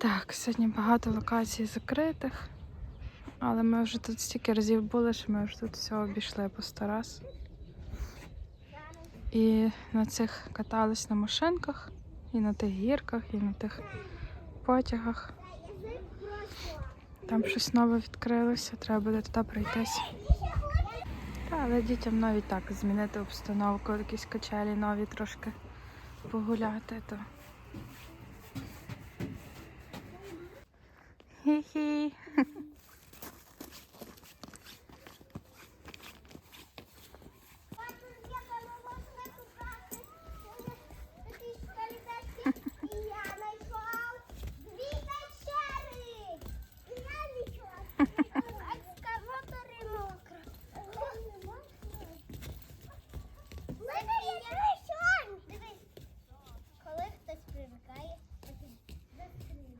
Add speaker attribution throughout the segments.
Speaker 1: Так, сьогодні багато локацій закритих, але ми вже тут стільки разів були, що ми вже тут все обійшли по сто раз. І на цих катались на машинках, і на тих гірках, і на тих потягах. Там щось нове відкрилося, треба буде туди пройтись. Але дітям навіть так змінити обстановку, якісь качелі нові трошки погуляти, то Хі-хі.
Speaker 2: І я знайшов дві печери. І я знайшов екскаватори мокро. Мене є знайшов. Дивись, коли хтось привикає,
Speaker 1: М,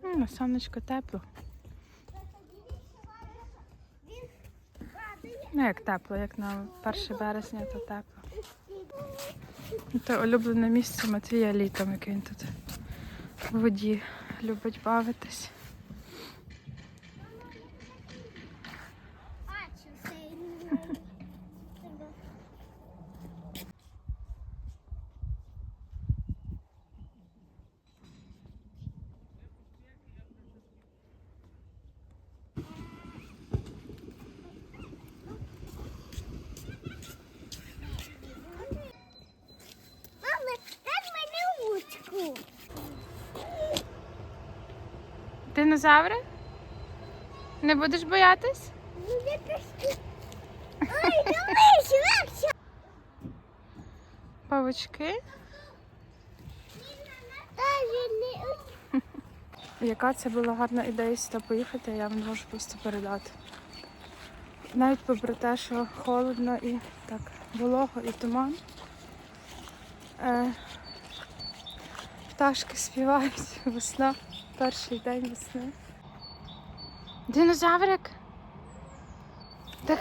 Speaker 1: На сонечко тепло.
Speaker 2: він падає.
Speaker 1: Ну як тепло, як на 1 березня, то тепло. Це улюблене місце Матвія літом, як він тут в воді любить бавитись. Динозаври? Не будеш боятись? Павучки? Яка це була гарна ідея сюди поїхати, я вам можу просто передати. Навіть попри те, що холодно і так волого і туман. Е, пташки співають весна, перший день весни. Динозаврик? Так.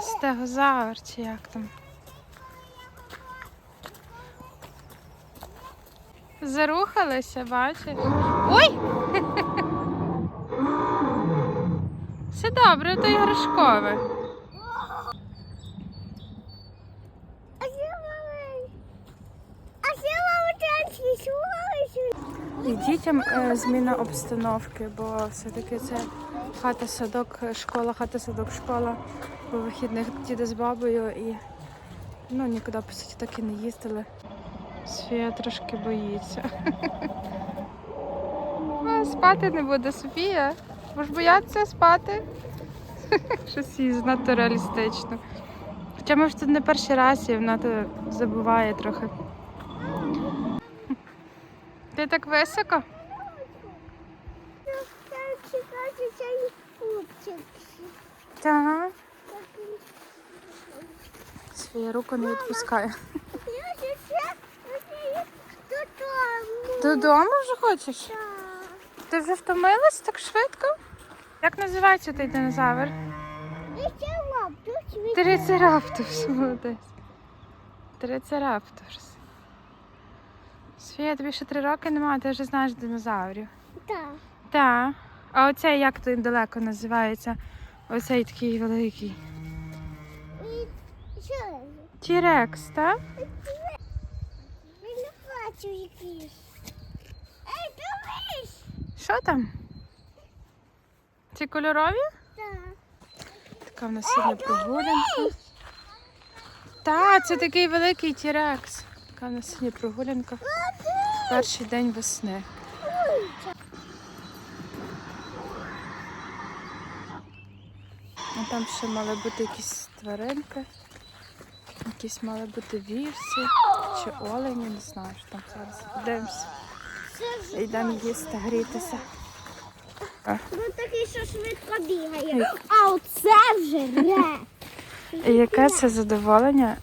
Speaker 1: Стегозавр чи як там? Зарухалися, бачиш? Ой! Все добре, то іграшкове.
Speaker 2: А ще мама. А ще мама танцювалася.
Speaker 1: І дітям е, зміна обстановки, бо все-таки це хата, садок, е, школа, хата, садок, школа. По вихідних діти з бабою і ну, нікуди, по суті, так і не їздили. Софія трошки боїться. А, спати не буде, Софія. Будеш боятися спати? Щось їй занадто реалістично. Хоча ми ж тут не перший раз і вона то забуває трохи. Ти так високо?
Speaker 2: Там чекати цей хлопчик.
Speaker 1: Так. Свою руку не відпускає.
Speaker 2: Я ще ще додому.
Speaker 1: Додому вже хочеш?
Speaker 2: Так.
Speaker 1: Ти вже втомилась так швидко? Як називається той динозавр?
Speaker 2: Від
Speaker 1: Трицераптус, молодець. Трицераптус. Софія, тобі ще три роки немає, ти вже знаєш динозаврів.
Speaker 2: Так.
Speaker 1: Так. А оцей як то далеко називається? Оцей такий великий. Тірекс, так?
Speaker 2: Я не бачу якийсь. Ей, дивись!
Speaker 1: Що там? Ці кольорові?
Speaker 2: Так.
Speaker 1: Така в нас сьогодні прогулянка. Так, це такий великий тірекс. Така в нас сьогодні прогулянка. Перший день весни. А там ще мали бути якісь тваринки. Якісь мали бути вівці чи олені, не знаю, що там зараз. Подивимося. Йдемо їсти, грітися.
Speaker 2: ну такий, що швидко бігає. А оце вже ре.
Speaker 1: І яке це задоволення,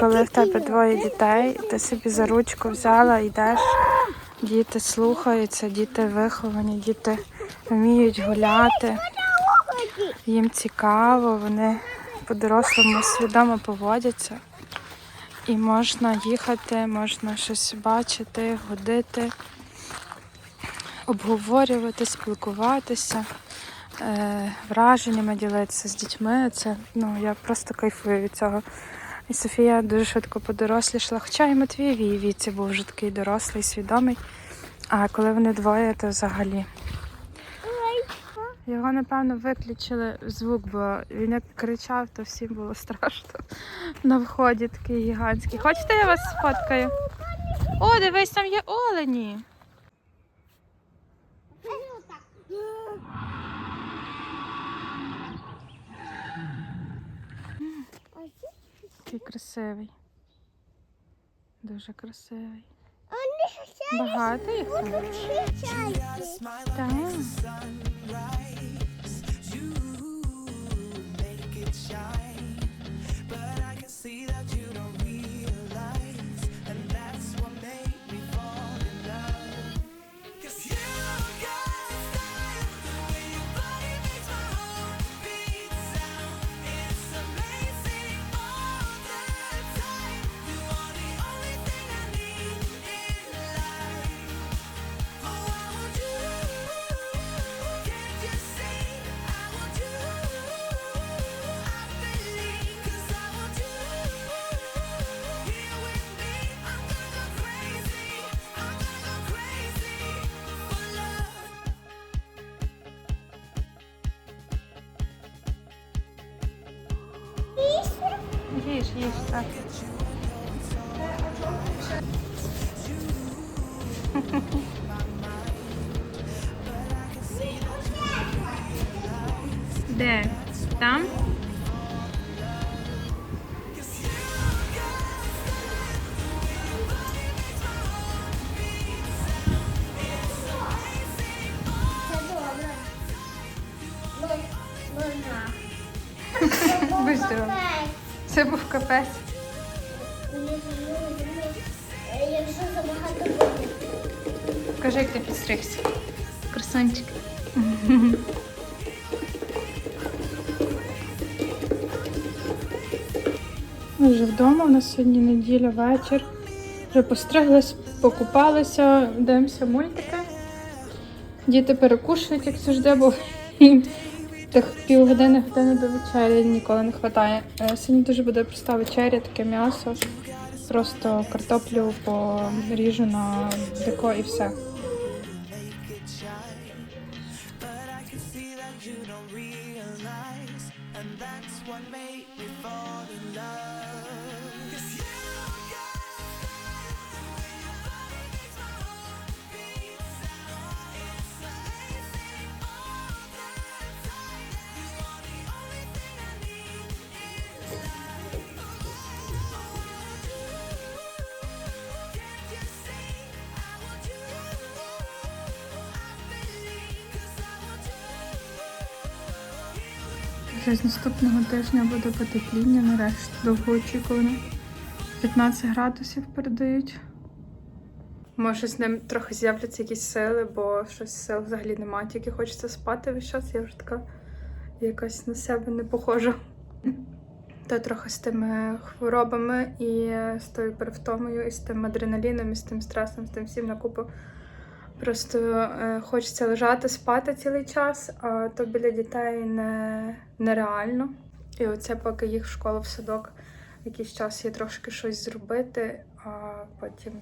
Speaker 1: коли в тебе двоє дітей, ти собі за ручку взяла, йдеш, діти слухаються, діти виховані, діти вміють гуляти, їм цікаво, вони по-дорослому свідомо поводяться. І можна їхати, можна щось бачити, ходити, обговорювати, спілкуватися, е, враженнями ділитися з дітьми. Це ну я просто кайфую від цього. І Софія дуже швидко подорослішала, хоча і Матвій в її віці був вже такий дорослий, свідомий. А коли вони двоє, то взагалі. Його, напевно, виключили звук, бо він як кричав, то всім було страшно. На вході такий гігантський. Хочете, я вас сфоткаю? О, дивись, там є олені. Такий красивий. Дуже красивий. Багато їх там? Так. Їж, їж, так. Де? Там? Це був капець.
Speaker 2: Якщо забагато буде.
Speaker 1: Покажи, як ти підстригся. Красунчик. Ми вже вдома, у нас сьогодні неділя, вечір. Вже постриглись, покупалися, дивимося мультики. Діти перекушують, як завжди, бо їм тих півгодини години до вечері ніколи не вистачає. Е, Сьогодні дуже буде проста вечеря, таке м'ясо. Просто картоплю поріжу на деко і все. Вже з наступного тижня буде потепління, нарешті довгоочікувано. 15 градусів передають. Може, з ним трохи з'являться якісь сили, бо щось сил взагалі немає, тільки хочеться спати весь час. Я вже така якась на себе не похожа. Та трохи з тими хворобами і з тою перевтомою, і з тим адреналіном, і з тим стресом, з тим всім на купу Просто е, хочеться лежати, спати цілий час, а то біля дітей не, нереально. І оце поки їх в школу в садок якийсь час є трошки щось зробити, а потім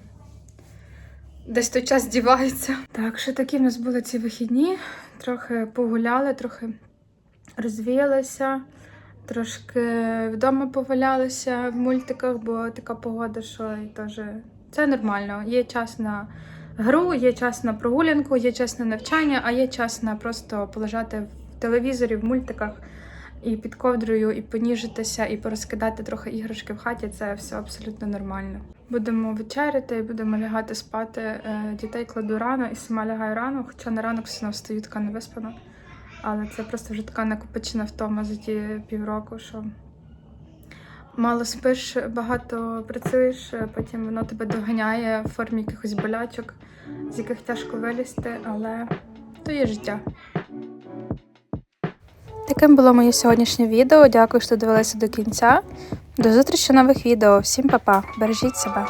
Speaker 1: десь той час дівається. Так, що такі в нас були ці вихідні. Трохи погуляли, трохи розвіялися, трошки вдома повалялися в мультиках, бо така погода, що і теж це нормально. Є час на гру, є час на прогулянку, є час на навчання, а є час на просто полежати в телевізорі, в мультиках і під ковдрою, і поніжитися, і порозкидати трохи іграшки в хаті. Це все абсолютно нормально. Будемо вечеряти і будемо лягати спати. Е, Дітей кладу рано і сама лягаю рано, хоча на ранок все одно встаю така невиспана. Але це просто вже така накопичена втома за ті півроку, що мало спиш, багато працюєш, потім воно тебе доганяє в формі якихось болячок, з яких тяжко вилізти, але то є життя. Таким було моє сьогоднішнє відео. Дякую, що дивилися до кінця. До зустрічі нових відео. Всім па-па. Бережіть себе.